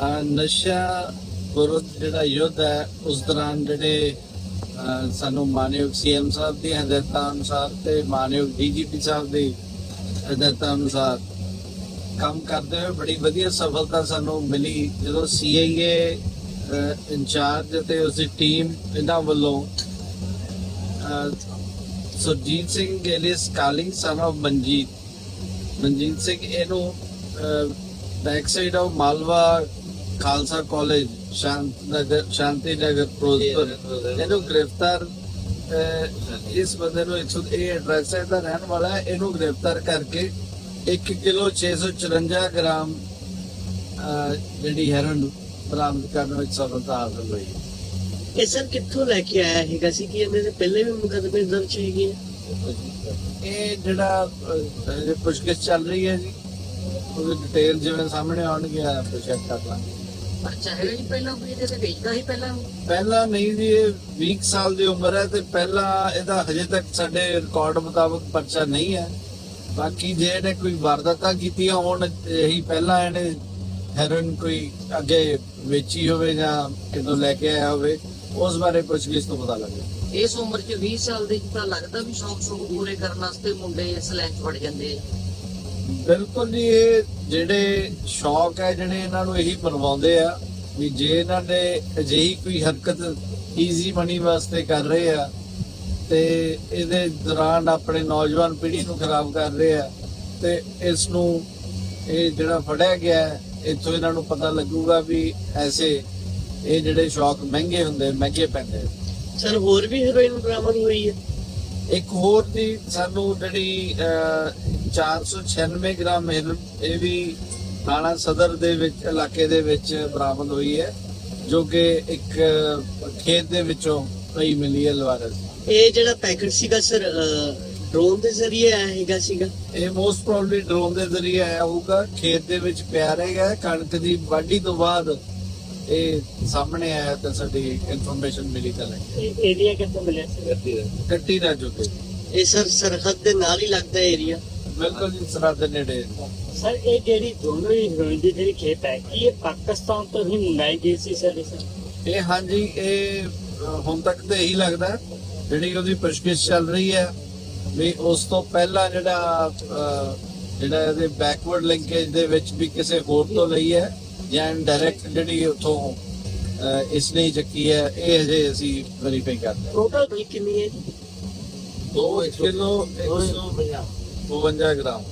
ਅਹ ਨਸ਼ਾ ਵਿਰੁੱਧ ਜਿਹੜਾ ਯੁੱਧ ਹੈ, ਉਸ ਦੌਰਾਨ ਜਿਹੜੇ ਸਾਨੂੰ ਮਾਨਯੋਗ ਸੀਐਮ ਸਾਹਿਬ ਦੀ ਹਦਾਇਤਾਂ ਅਨੁਸਾਰ ਤੇ ਮਾਨਯੋਗ ਡੀਜੀਪੀ ਸਾਹਿਬ ਦੀ ਹਦਾਇਤਾਂ ਅਨੁਸਾਰ ਕੰਮ ਕਰਦੇ ਹੋਏ ਬੜੀ ਵਧੀਆ ਸਫਲਤਾ ਸਾਨੂੰ ਮਿਲੀ। ਜਦੋਂ ਸੀਆਈਏ ਇੰਚਾਰਜ ਤੇ ਉਸ ਦੀ ਟੀਮ ਇਹਨਾਂ ਵੱਲੋਂ ਸੁਰਜੀਤ ਸਿੰਘ ਗੇਲਿਸ ਕਾਲੀ ਸਨ ਆਫ ਮਨਜੀਤ ਮਨਜੀਤ ਸਿੰਘ ਇਹਨੂੰ back side of Malwa Khalsa college Shant Nagar Shanti ਨਗਰ ਫਿਰੋਜ਼ਪੁਰ। ਇਹਨੂੰ ਗ੍ਰਿਫਤਾਰ ਅਹ, ਇਸ ਬੰਦੇ ਨੂੰ 100 ਇਹ ਐਡਰੈਸ ਹੈ ਦਾ ਰਹਿਣ ਵਾਲਾ ਹੈ ਇਹਨੂੰ ਗ੍ਰਿਫਤਾਰ ਕਰਕੇ 1 ਕਿਲੋ 654 ਗ੍ਰਾਮ ਜਿਹੜੀ ਹੈਰੋਇਨ ਬਰਾਮਦ ਕਰਨ ਵਿੱਚ ਸਫਲਤਾ ਹਾਸਲ ਹੋਈ ਹੈ। ਇਹ ਸਰ ਕਿੱਥੋਂ ਲੈ ਕੇ ਆਇਆ ਹੈਗਾ ਸੀ ਕਿ ਇਹਦੇ ਤੇ ਪਹਿਲੇ ਵੀ ਮੁਕਦਮੇ ਦਰਜ ਹੈਗੇ? ਇਹ ਜਿਹੜਾ ਪੁੱਛਗਿੱਛ ਚੱਲ ਰਹੀ ਹੈ ਜੀ। ਉਹਦੀ ਡਿਟੇਲ ਜਿਵੇਂ ਸਾਹਮਣੇ ਆਉਣਗੇ ਆਪਾਂ ਚੈੱਕ ਕਰ ਲਾਂਗੇ। ਅੱਛਾ ਹੈਗਾ ਜੀ ਪਹਿਲਾਂ ਵੀ ਇਹਦੇ ਤੇ ਵੇਚਦਾ ਸੀ ਪਹਿਲਾਂ? ਪਹਿਲਾਂ ਨਹੀਂ ਜੀ ਇਹ 20 ਸਾਲ ਦੀ ਉਮਰ ਹੈ ਤੇ ਪਹਿਲਾਂ ਇਹਦਾ ਹਜੇ ਤੱਕ ਸਾਡੇ ਰਿਕਾਰਡ ਮੁਤਾਬਕ ਪਰਚਾ ਨਹੀਂ ਹੈ। ਬਾਕੀ ਜੇ ਇਹਨੇ ਕੋਈ ਵਾਰਦਾਤਾਂ ਕੀਤੀਆਂ ਹੋਣ ਇਹੀ ਪਹਿਲਾਂ ਇਹਨੇ ਹੈਰੋਇਨ ਕੋਈ ਅੱਗੇ ਵੇਚੀ ਹੋਵੇ ਜਾਂ ਕਿਤੋਂ ਲੈ ਕੇ ਆਇਆ ਹੋਵੇ ਉਸ ਬਾਰੇ ਪੁੱਛਗਿੱਛ ਤੋਂ ਪਤਾ ਲੱਗੇ ਇਸ ਉਮਰ 'ਚ 20 ਸਾਲ ਦੇ ਤਾਂ ਲੱਗਦਾ ਵੀ ਸ਼ੌਕ ਸ਼ੌਕ ਪੂਰੇ ਕਰਨ ਵਾਸਤੇ ਮੁੰਡੇ ਇਸ ਲਾਈਨ 'ਚ ਵੜ ਜਾਂਦੇ ਆ। ਬਿਲਕੁਲ ਜੀ ਇਹ ਜਿਹੜੇ ਸ਼ੌਕ ਹੈ ਜਿਹੜੇ ਇਹਨਾਂ ਨੂੰ ਇਹੀ ਬਣਵਾਉਂਦੇ ਆ ਵੀ ਜੇ ਇਹਨਾਂ ਨੇ ਅਜਿਹੀ ਕੋਈ ਹਰਕਤ ਈਜ਼ੀ ਮਨੀ ਵਾਸਤੇ ਕਰ ਰਹੇ ਆ ਤੇ ਇਹਦੇ ਦੌਰਾਨ ਆਪਣੇ ਨੌਜਵਾਨ ਪੀੜ੍ਹੀ ਨੂੰ ਖਰਾਬ ਕਰ ਰਹੇ ਆ ਤੇ ਇਸ ਨੂੰ ਇਹ ਜਿਹੜਾ ਫੜਿਆ ਗਿਆ ਹੈ, ਇਹਨਾਂ ਨੂੰ ਪਤਾ ਲੱਗੂਗਾ ਵੀ ਐਸੇ ਇਹ ਜਿਹੜੇ ਸ਼ੌਕ ਮਹਿੰਗੇ ਹੁੰਦੇ ਮਹਿੰਗੇ ਪੈਂਦੇ ਸਰ ਹੋਰ ਵੀ ਹੈਰੋਇਨ ਬਰਾਮਦ ਹੋਈ ਹੈ? ਇੱਕ ਹੋਰ ਦੀ ਸਾਨੂੰ ਜਿਹੜੀ ਅਹ, 496 ਗ੍ਰਾਮ ਹੈਰੋਇਨ ਇਹ ਵੀ ਥਾਣਾ ਸਦਰ ਦੇ ਵਿੱਚ ਇਲਾਕੇ ਦੇ ਵਿੱਚ ਬਰਾਮਦ ਹੋਈ ਹੈ ਜੋ ਕਿ ਇੱਕ ਖੇਤ ਦੇ ਵਿੱਚੋਂ ਪਈ ਮਿਲੀ ਹੈ ਲਵਾਰਸ। ਇਹ ਜਿਹੜਾ ਪੈਕੇਟ ਸੀਗਾ ਸਰ ਡਰੋਨ ਦੇ ਜ਼ਰੀਏ ਆਇਆ ਹੈਗਾ ਸੀਗਾ? ਇਹ ਮੋਸਟ ਪ੍ਰੋਬਬਲੀ ਡਰੋਨ ਦੇ ਜ਼ਰੀਏ ਆਇਆ ਹੋਊਗਾ ਖੇਤ ਦੇ ਵਿੱਚ ਪਿਆ ਰਹੇਗਾ ਕਣਕ ਦੀ ਵਾਢੀ ਤੋਂ ਬਾਅਦ ਇਹ ਸਾਹਮਣੇ ਆਇਆ ਤਾਂ ਸਾਡੀ ਇਨਫੋਰਮੇਸ਼ਨ ਮਿਲੀ ਤਾਂ ਲੱਗੀ। ਏਰੀਆ ਕਿੱਥੋਂ ਮਿਲਿਆ ਸੀ? ਕੱਟੀ ਦਾ। ਜੋ ਕਿ। ਇਹ ਸਰ ਸਰਹੱਦ ਦੇ ਨਾਲ ਹੀ ਲੱਗਦਾ ਏਰੀਆ ਬਿਲਕੁਲ ਜੀ ਸਰਹੱਦ ਦੇ ਨੇੜੇ। ਸਰ ਇਹ ਜਿਹੜੀ ਦੋਨੋਂ ਹੀ ਹੀਰੋਇਨ ਦੀ ਜਿਹੜੀ ਖੇਪ ਹੈ ਕੀ ਇਹ ਪਾਕਿਸਤਾਨ ਤੋਂ ਹੀ ਮੰਗਾਈ ਗਈ ਸੀ ਸਰ ਇਹ? ਹਾਂਜੀ ਇਹ ਹੁਣ ਤੱਕ ਤਾਂ ਇਹੀ ਲੱਗਦਾ। ਜਿਹੜੀ ਉਹਦੀ ਪੁੱਛਗਿੱਛ ਚੱਲ ਰਹੀ ਹੈ ਵੀ ਉਸ ਤੋਂ ਪਹਿਲਾਂ ਜਿਹੜਾ ਜਿਹੜਾ ਇਹਦੇ ਬੈਕਵਰਡ ਲਿੰਕੇਜ ਦੇ ਵਿੱਚ ਵੀ ਕਿਸੇ ਹੋਰ ਤੋਂ ਲਈ ਹੈ ਜਾਂ ਡਾਇਰੈਕਟ ਜਿਹੜੀ ਉਥੋਂ ਇਸ ਨੇ ਚੱਕੀ ਹੈ ਇਹ ਹਜੇ ਅਸੀਂ ਵੈਰੀਫਾਈ ਕਰਦੇ ਹਾਂ। ਟੋਟਲ ਬਿਲ ਕਿੰਨੀ ਹੈ? ਜੀ 2 ਕਿਲੋ 152 ਗ੍ਰਾਮ।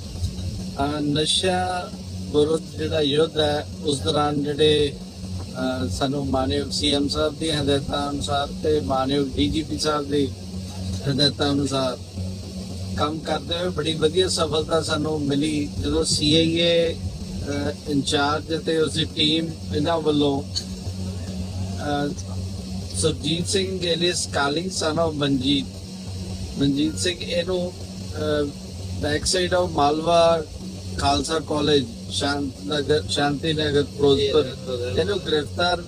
ਨਸ਼ਾ ਵਿਰੁੱਧ ਜਿਹੜਾ ਯੁੱਧ ਹੈ ਉਸ ਦੌਰਾਨ ਜਿਹੜੇ ਸਾਨੂੰ ਮਾਨਯੋਗ ਸੀਐਮ ਸਾਹਿਬ ਦੀ ਹਦਾਇਤਾਂ ਅਨੁਸਾਰ ਤੇ ਮਾਨਯੋਗ ਡੀਜੀਪੀ ਸਾਹਿਬ ਦੀ ਹਦਾਇਤਾਂ ਅਨੁਸਾਰ ਕੰਮ ਕਰਦੇ ਹੋਏ ਬੜੀ ਵਧੀਆ ਸਫਲਤਾ ਸਾਨੂੰ ਮਿਲੀ। ਜਦੋਂ ਸੀਆਈਏ ਇੰਚਾਰਜ ਤੇ ਉਸ ਦੀ ਟੀਮ ਇਹਨਾਂ ਵੱਲੋਂ ਸੁਰਜੀਤ ਸਿੰਘ ਗੇਲਿਸ ਕਾਲੀ son of ਮਨਜੀਤ। ਮਨਜੀਤ ਸਿੰਘ ਇਹਨੂੰ back side of Malwa Khalsa college Nagar Shanti Nagar Firozpur. ਇਹਨੂੰ ਗ੍ਰਿਫਤਾਰ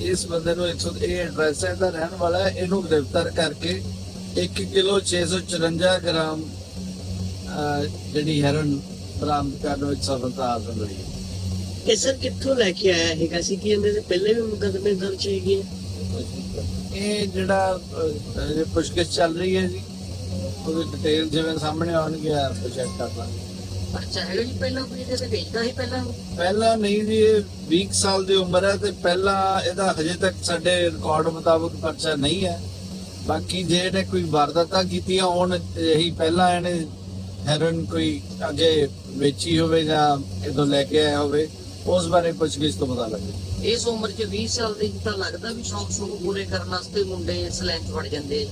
ਇਸ ਬੰਦੇ ਨੂੰ 100 ਐਡਰੈਸ ਹੈ ਦਾ ਰਹਿਣ ਵਾਲਾ ਹੈ। ਇਹਨੂੰ ਗ੍ਰਿਫਤਾਰ ਕਰਕੇ 1 ਕਿਲੋ 654 ਗ੍ਰਾਮ ਅਹ, ਜਿਹੜੀ ਹੈਰੋਇਨ ਬਰਾਮਦ ਕਰਨ ਵਿੱਚ ਸਫਲਤਾ ਹਾਸਲ ਹੋਈ ਹੈ। ਇਹ ਸਰ ਕਿੱਥੋਂ ਲੈ ਕੇ ਆਇਆ ਹੈਗਾ ਸੀ? ਕਿ ਇਹਦੇ ਪਹਿਲੇ ਵੀ ਮੁਕਦਮੇ ਦਰਜ ਹੈਗੇ? ਇਹ ਜਿਹੜਾ ਅਹ, ਪੁੱਛਗਿੱਛ ਚੱਲ ਰਹੀ ਹੈ ਜੀ। ਉਹਦੀ ਡਿਟੇਲ ਜਿਵੇਂ ਸਾਹਮਣੇ ਆਉਣਗੇ ਚੈੱਕ ਕਰ ਲਾਂਗੇ। ਅੱਛਾ ਹੈਗਾ ਜੀ ਪਹਿਲਾਂ ਵੀ ਇਹਦੇ ਤੇ ਵੇਚਦਾ ਸੀ ਪਹਿਲਾਂ? ਪਹਿਲਾਂ ਨਹੀਂ ਜੀ ਇਹ 20 ਸਾਲ ਦੀ ਉਮਰ ਹੈ ਤੇ ਪਹਿਲਾਂ ਇਹਦਾ ਹਜੇ ਤੱਕ ਸਾਡੇ ਰਿਕਾਰਡ ਮੁਤਾਬਕ ਪਰਚਾ ਨਹੀਂ ਹੈ। ਬਾਕੀ ਜੇ ਇਹਨੇ ਕੋਈ ਵਾਰਦਾਤਾਂ ਕੀਤੀਆਂ ਹੋਣ ਇਹੀ ਪਹਿਲਾਂ ਇਹਨੇ ਹੈਰੋਇਨ ਕੋਈ ਅੱਗੇ ਵੇਚੀ ਹੋਵੇ ਜਾਂ ਕਿਤੋਂ ਲੈ ਕੇ ਆਇਆ ਹੋਵੇ ਉਸ ਬਾਰੇ ਪੁੱਛਗਿੱਛ ਤੋਂ ਪਤਾ ਲੱਗੇ। ਇਸ ਉਮਰ 'ਚ 20 ਸਾਲ ਦੇ ਤਾਂ ਲੱਗਦਾ ਵੀ ਸ਼ੌਕ ਸ਼ੌਕ ਪੂਰੇ ਕਰਨ ਵਾਸਤੇ ਮੁੰਡੇ ਇਸ ਲਾਈਨ 'ਚ ਵੜ ਜਾਂਦੇ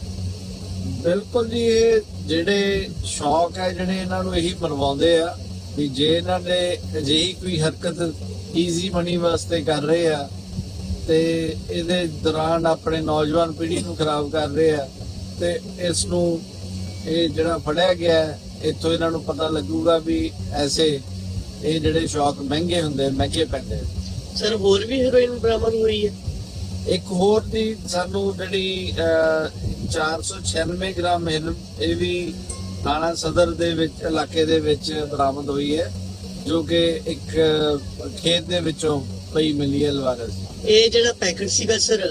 ਬਿਲਕੁਲ ਜੀ ਇਹ ਜਿਹੜੇ ਸ਼ੌਕ ਹੈ ਜਿਹੜੇ ਇਹਨਾਂ ਨੂੰ ਇਹੀ ਬਣਵਾਉਂਦੇ ਆ ਵੀ ਜੇ ਇਹਨਾਂ ਨੇ ਅਜਿਹੀ ਕੋਈ ਹਰਕਤ ਈਜ਼ੀ ਮਨੀ ਵਾਸਤੇ ਕਰ ਰਹੇ ਆ ਤੇ ਇਹਦੇ ਦੌਰਾਨ ਆਪਣੇ ਨੌਜਵਾਨ ਪੀੜ੍ਹੀ ਨੂੰ ਖਰਾਬ ਕਰ ਰਹੇ ਆ ਤੇ ਇਸ ਨੂੰ ਇਹ ਜਿਹੜਾ ਫੜਿਆ ਗਿਆ ਹੈ, ਇੱਥੋਂ ਇਹਨਾਂ ਨੂੰ ਪਤਾ ਲੱਗੂਗਾ ਵੀ ਐਸੇ ਇਹ ਜਿਹੜੇ ਸ਼ੌਕ ਮਹਿੰਗੇ ਹੁੰਦੇ ਮਹਿੰਗੇ ਪੈਂਦੇ ਸਰ ਹੋਰ ਵੀ ਹੈਰੋਇਨ ਬਰਾਮਦ ਹੋਈ ਹੈ? ਇੱਕ ਹੋਰ ਦੀ ਸਾਨੂੰ ਜਿਹੜੀ ਅਹ, 496 ਗ੍ਰਾਮ ਹੈਰੋਇਨ ਇਹ ਵੀ ਥਾਣਾ ਸਦਰ ਦੇ ਵਿੱਚ ਇਲਾਕੇ ਦੇ ਵਿੱਚ ਬਰਾਮਦ ਹੋਈ ਹੈ ਜੋ ਕਿ ਇੱਕ ਖੇਤ ਦੇ ਵਿੱਚੋਂ ਪਈ ਮਿਲੀ ਹੈ ਲਵਾਰਸ। ਇਹ ਜਿਹੜਾ ਪੈਕਟ ਸੀਗਾ ਸਰ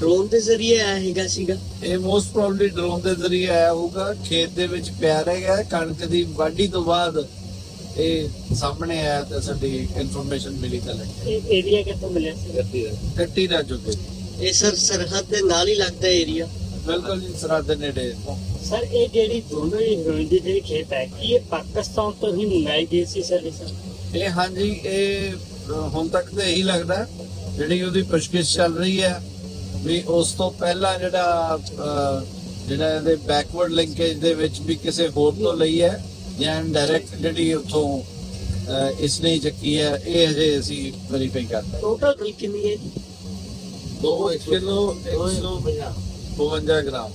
ਡਰੋਨ ਦੇ ਜ਼ਰੀਏ ਆਇਆ ਹੈਗਾ ਸੀਗਾ। ਇਹ ਮੋਸਟ ਪ੍ਰੋਬਬਲੀ ਡਰੋਨ ਦੇ ਜ਼ਰੀਏ ਆਇਆ ਹੋਊਗਾ। ਖੇਤ ਦੇ ਵਿੱਚ ਪਿਆ ਰਹੇਗਾ ਕਣਕ ਦੀ ਵਾਢੀ ਤੋਂ ਬਾਅਦ ਇਹ ਸਾਹਮਣੇ ਆਇਆ ਤਾਂ ਸਾਡੀ ਇਨਫੋਰਮੇਸ਼ਨ ਮਿਲੀ ਤਾਂ ਲੱਗੀ। ਇਹ ਏਰੀਆ ਕਿੱਥੋਂ ਮਿਲਿਆ ਸੀ? ਕੱਟੀ ਦਾ। ਜੁਗੇ ਇਹ ਸਰ ਸਰਹੱਦ ਦੇ ਨਾਲ ਹੀ ਲੱਗਦਾ ਏਰੀਆ ਬਿਲਕੁਲ ਜੀ ਸਰਹੱਦ ਦੇ ਨੇੜੇ। ਸਰ ਇਹ ਜਿਹੜੀ ਦੋਨੋਂ ਹੀ ਹੀਰੋਇਨ ਦੀ ਜਿਹੜੀ ਖੇਪ ਹੈ ਕੀ ਇਹ ਪਾਕਿਸਤਾਨ ਤੋਂ ਹੀ ਮੰਗਾਈ ਗਈ ਸੀ ਸਰ? ਇਹ ਹਾਂਜੀ ਇਹ ਹੁਣ ਤੱਕ ਤਾਂ ਇਹੀ ਲੱਗਦਾ। ਜਿਹੜੀ ਉਹਦੀ ਪੁੱਛਗਿੱਛ ਚੱਲ ਰਹੀ ਹੈ ਵੀ ਉਸ ਤੋਂ ਪਹਿਲਾਂ ਜਿਹੜਾ ਜਿਹੜਾ ਇਹਦੇ ਬੈਕਵਰਡ ਲਿੰਕੇਜ ਦੇ ਵਿੱਚ ਵੀ ਕਿਸੇ ਹੋਰ ਤੋਂ ਲਈ ਹੈ ਜਾਂ ਡਾਇਰੈਕਟ ਜਿਹੜੀ ਉੱਥੋਂ ਇਸ ਨੇ ਚੱਕੀ ਹੈ ਇਹ ਹਜੇ ਅਸੀਂ ਵੈਰੀਫਾਈ ਕਰਦੇ ਟੋਟਲ ਬਿਲ ਕਿੰਨੀ ਹੈ 2 ਕਿਲੋ 152 ਗ੍ਰਾਮ।